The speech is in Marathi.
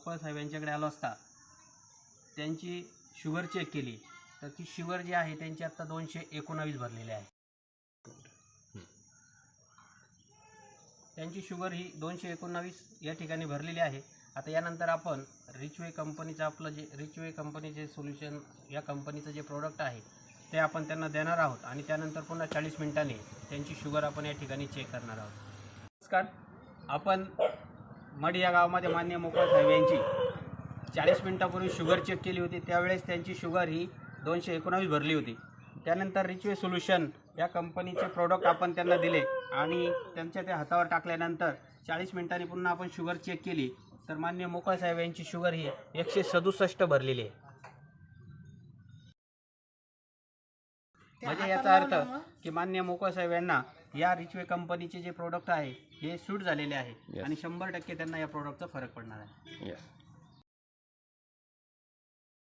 गोपाळ साहेब यांच्याकडे आलो असता त्यांची शुगर चेक केली. तर ती शुगर जी आहे त्यांची आत्ता दोनशे एकोणावीस भरलेली आहे. त्यांची शुगर ही दोनशे एकोणावीस या ठिकाणी भरलेली आहे. आता यानंतर आपण रिचवे कंपनीचं आपलं जे रिचवे कंपनीचे सोल्युशन या कंपनीचं जे प्रोडक्ट आहे ते आपण त्यांना देणार आहोत. आणि त्यानंतर पुन्हा चाळीस मिनिटांनी त्यांची शुगर आपण या ठिकाणी चेक करणार आहोत. नमस्कार. आपण मड या गावामध्ये मान्य मोकळ साहेब यांची चाळीस मिनिटापूर्वी शुगर चेक केली होती. त्यावेळेस त्यांची शुगर ही दोनशे एकोणावीस भरली होती. त्यानंतर रिचवे सोल्युशन या कंपनीचे प्रोडक्ट आपण त्यांना दिले आणि त्यांच्या त्या हातावर टाकल्यानंतर चाळीस मिनिटांनी पुन्हा आपण शुगर चेक केली. तर मान्य मोकळ साहेब यांची शुगर ही एकशे सदुसष्ट भरलेली आहे. म्हणजे याचा अर्थ की मान्य मोकळ साहेब यांना या रिचवे कंपनीचे जे प्रोडक्ट आहे हे सूट झालेले आहे Yes. आणि शंभर टक्के त्यांना या प्रोडक्टचा फरक पडणार आहे.